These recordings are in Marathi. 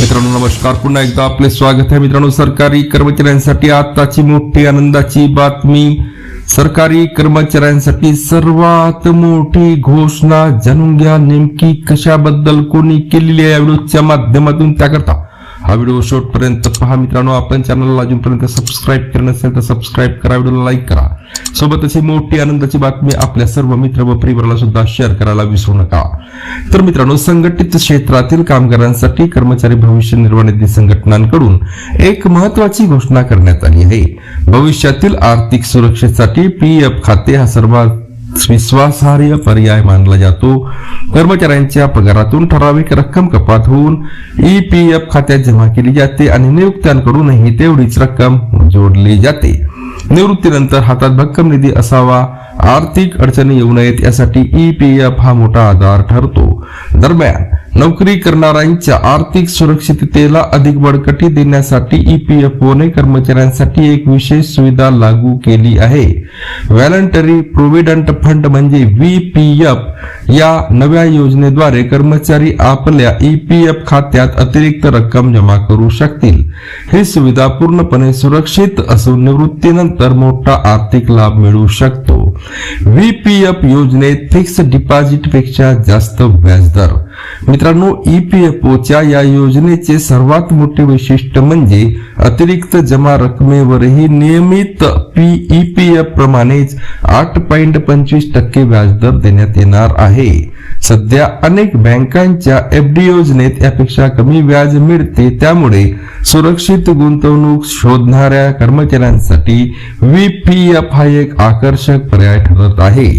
मित्रांनो नमस्कार. पुन्हा एकदा आपले स्वागत आहे मित्रांनो सरकारी कर्मचाऱ्यांसाठी. आताची मोठी आनंदाची बातमी सरकारी कर्मचाऱ्यांसाठी सर्वात मोठी घोषणा. जाणून घ्या नेमकी कशाबद्दल कोणी केलेली आहे या व्हिडिओच्या माध्यमातून. त्याकरता हा व्हिडिओ शेवटपर्यंत पहा मित्रांनो. आपण चॅनलला अजूनपर्यंत सबस्क्राईब केलं नसेल तर सबस्क्राईब करा व्हिडिओला लाईक करा. सोबत अशी मोठी आनंदाची बातमी आपल्या सर्व मित्र व परिवाराला सुद्धा शेअर करायला विसरू नका. तर मित्रांनो संघटित क्षेत्रातील कामगारांसाठी कर्मचारी भविष्य निर्वाह निधी संघटनांकडून एक महत्वाची घोषणा करण्यात आली आहे. भविष्यातील आर्थिक सुरक्षेसाठी पी एफ खाते हा सर्वात विश्वासार्ह पर्याय मानला जातो. कर्मचाऱ्यांच्या पगारातून ठराविक रक्कम कपात होऊन ई पी एफ खात्यात जमा केली जाते आणि नियुक्त्यांकडूनही तेवढीच रक्कम जोडली जाते. निवृत्तीनंतर हातात भक्कम निधी असावा आर्थिक अडचणी येऊ नयेत यासाठी ई पी एफ हा मोठा आधार ठरतो. दरम्यान नोकरी करणाऱ्यांच्या आर्थिक सुरक्षिततेला अधिक बळकटी देण्यासाठी ई पी एफ ओने कर्मचाऱ्यांसाठी एक विशेष सुविधा लागू केली आहे. व्हॅलंटरी प्रोव्हिडंट फंड म्हणजे व्हीपीएफ पी या नव्या योजनेद्वारे कर्मचारी आपल्या ई पी एफ खात्यात अतिरिक्त रक्कम जमा करू शकतील. ही सुविधा पूर्णपणे सुरक्षित असून निवृत्तीनंतर मोठा आर्थिक लाभ मिळू शकतो. व्ही पी एफ योजनेत फिक्स डिपॉझिटपेक्षा जास्त व्याजदर मित्रांनो ई पी एफ ओच्या या योजनेचे सर्वात मोठे वैशिष्ट्य म्हणजे अतिरिक्त जमा रकमेवरही नियमित पी ई पी एफ प्रमाणेच आठ पॉइंट पंचवीस टक्के व्याजदर देण्यात येणार आहे. सध्या अनेक बँकांच्या एफ डी योजनेत यापेक्षा कमी व्याज मिळते. त्यामुळे सुरक्षित गुंतवणूक शोधणाऱ्या कर्मचाऱ्यांसाठी व्हीपीएफ हा एक आकर्षक पर्याय ठरत आहे.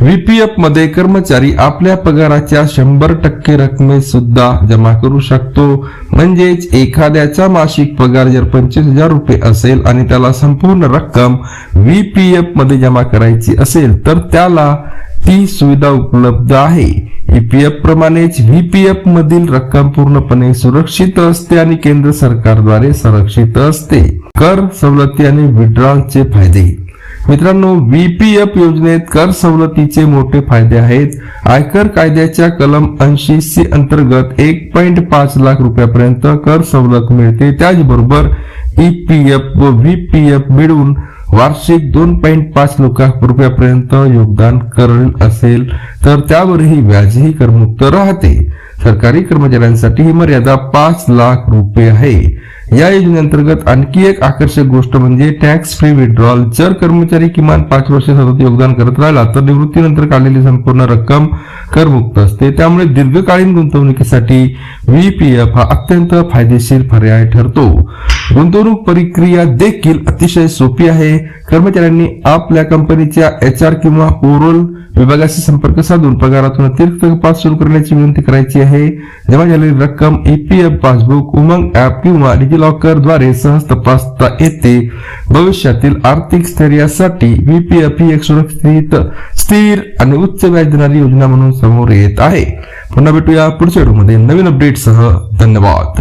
व्हीपीएफमध्ये कर्मचारी आपल्या पगाराच्या शंभर टक्के रकमेत सुद्धा जमा करू शकतो. म्हणजेच एखाद्याचा मासिक पगार जर पंचवीस हजार रुपये असेल आणि त्याला संपूर्ण रक्कम व्हीपीएफमध्ये जमा करायची असेल तर त्याला ती सुविधा उपलब्ध आहे. ईपीएफ प्रमाणेच व्हीपीएफ मधील रक्कम पूर्णपणे सुरक्षित असते आणि केंद्र सरकारद्वारे संरक्षित असते. कर सवलती आणि विड्रॉलचे फायदे. मित्रांनो व्हीपीएफ योजनेत कर सवलतीचे मोठे फायदे आहेत. आयकर कायद्याच्या कलम ऐंशी सी अंतर्गत एक पॉईंट पाच लाख रुपयापर्यंत कर सवलत मिळते. त्याचबरोबर ईपीएफ व व्हीपीएफ मिळून वार्षिक दोन पॉईंट पाच लाख रुपयापर्यंत योगदान करण असेल. तर त्यावरही व्याजही करमुक्त राहते. सरकारी कर्मचाऱ्यांसाठी ही मर्यादा पाच लाख रुपये आहे. या योजनेअंतर्गत आणखी एक आकर्षक गोष्ट म्हणजे टॅक्स फ्री विड्रॉल जर कर्मचारी किमान पाच वर्ष सतत योगदान करत राहिला तर निवृत्तीनंतर काढलेली संपूर्ण रक्कम करमुक्त असते. त्यामुळे दीर्घकालीन गुंतवणुकीसाठी व्हीपीएफ हा अत्यंत फायदेशीर पर्याय ठरतो. गुंतवणूक प्रक्रिया देखील अतिशय सोपी आहे. कर्मचाऱ्यांनी आपल्या कंपनीच्या एच आर किंवा ओरल विभागाशी संपर्क साधून पगारातून अतिरिक्त कपात सुरू करण्याची विनंती करायची आहे. जमा झालेली रक्कम ईपीएफ पासबुक उमंग ऍप किंवा डिजिलॉकरद्वारे सहज तपासता येते. भविष्यातील आर्थिक स्थैर्यासाठी व्हीपीएफ ही एक सुरक्षित स्थिर आणि उच्च व्याज देणारी योजना म्हणून समोर येत आहे. पुन्हा भेटूया पुढच्या व्हिडिओमध्ये. नवीन अपडेटसह धन्यवाद.